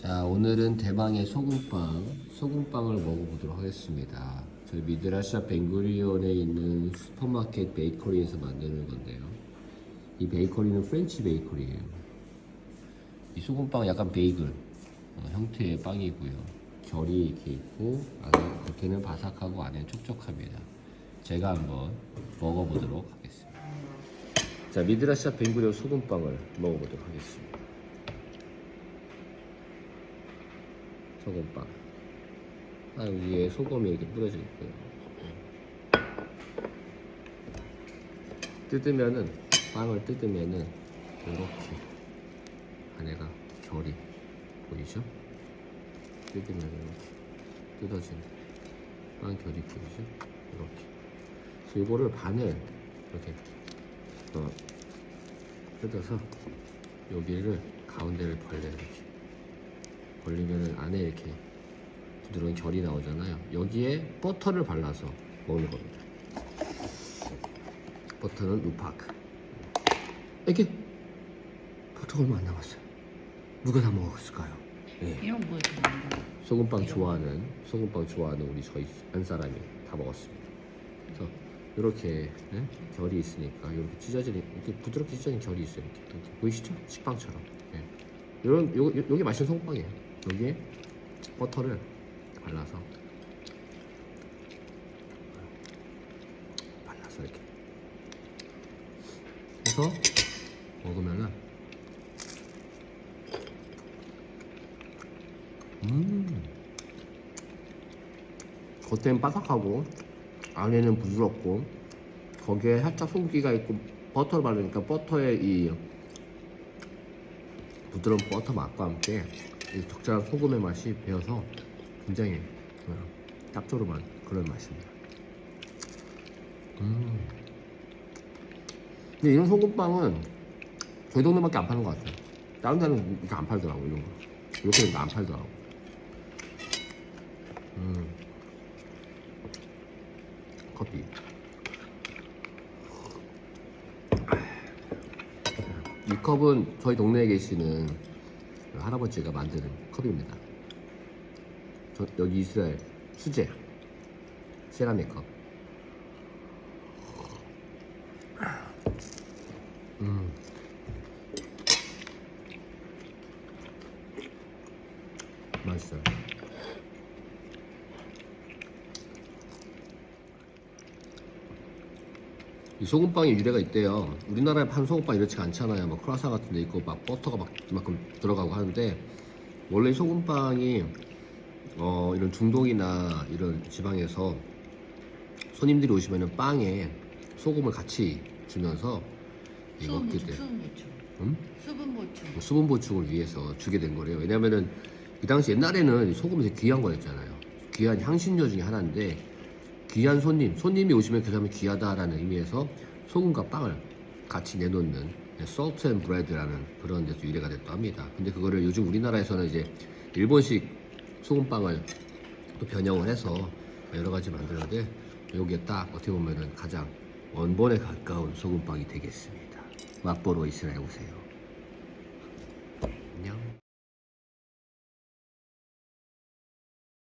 자, 오늘은 대망의 소금빵, 소금빵을 먹어보도록 하겠습니다. 저희 미드라샤 벵구리온에 있는 슈퍼마켓 베이커리에서 만드는 건데요. 이 베이커리는 프렌치 베이커리예요. 이 소금빵 약간 베이글 어, 형태의 빵이고요. 결이 이렇게 있고 안에 겉에는 바삭하고 안에는 촉촉합니다. 제가 한번 먹어보도록 하겠습니다. 자, 미드라샤 벵구리온 소금빵을 먹어보도록 하겠습니다. 소금빵. 아, 위에 소금이 이렇게 뿌려져 있고요. 뜯으면은 빵을 뜯으면은 이렇게 안에가 결이 보이죠? 뜯으면 이렇게 뜯어진 빵 결이 보이죠? 이렇게. 그래서 이거를 반을 이렇게 어, 뜯어서 여기를 가운데를 벌려요 이렇게. 벌리면 안에 이렇게 부드러운 결이 나오잖아요. 여기에 버터를 발라서 먹는 겁니다. 버터는 루파크. 이렇게 버터 얼마 안 남았어요. 누가 다 먹었을까요? 네. 이런 거. 소금빵 좋아하는 소금빵 좋아하는 우리 저희 한 사람이 다 먹었습니다. 그래서 이렇게 네? 결이 있으니까 이렇게 찢어진 이렇게 부드럽게 찢어진 결이 있어요. 이렇게, 이렇게. 보이시죠? 식빵처럼. 네. 이런 요, 요, 요게 맛있는 소금빵이에요. 여기에 버터를 발라서 발라서 이렇게 해서 먹으면은 음. 겉에는 바삭하고 안에는 부드럽고 거기에 살짝 소금기가 있고 버터를 바르니까 버터의 이 부드러운 버터 맛과 함께 이 적절한 소금의 맛이 배어서 굉장히 어, 짭조름한 그런 맛입니다. 음. 근데 이런 소금빵은 저희 동네밖에 안 파는 것 같아요. 다른 데는 이렇게 안 팔더라고 이런 거. 이렇게 안 팔더라고. 음. 커피. 이 컵은 저희 동네에 계시는 할아버지가 만드는 컵입니다. 저, 여기 이스라엘 수제 세라믹 컵. 음. 맛있어요. 이 소금빵에 유래가 있대요. 우리나라에 파는 소금빵 이렇지 않잖아요. 막 크라상 같은 데 있고 막 버터가 막 이만큼 들어가고 하는데 원래 소금빵이 어 이런 중동이나 이런 지방에서 손님들이 오시면은 빵에 소금을 같이 주면서 이 수분 먹게 보충, 돼. 수분 보충. 음? 수분 보충. 뭐 수분 보충을 위해서 주게 된 거래요. 왜냐면은 이 당시 옛날에는 소금이 되게 귀한 거였잖아요. 귀한 향신료 중에 하나인데 귀한 손님, 손님이 오시면 그 사람이 귀하다라는 의미에서 소금과 빵을 같이 내놓는 salt and bread라는 그런 데서 유래가 됐다고 합니다. 근데 그거를 요즘 우리나라에서는 이제 일본식 소금빵을 또 변형을 해서 여러 가지 만들었는데 여기에 딱 어떻게 보면은 가장 원본에 가까운 소금빵이 되겠습니다. 맛보러 이스라엘 오세요.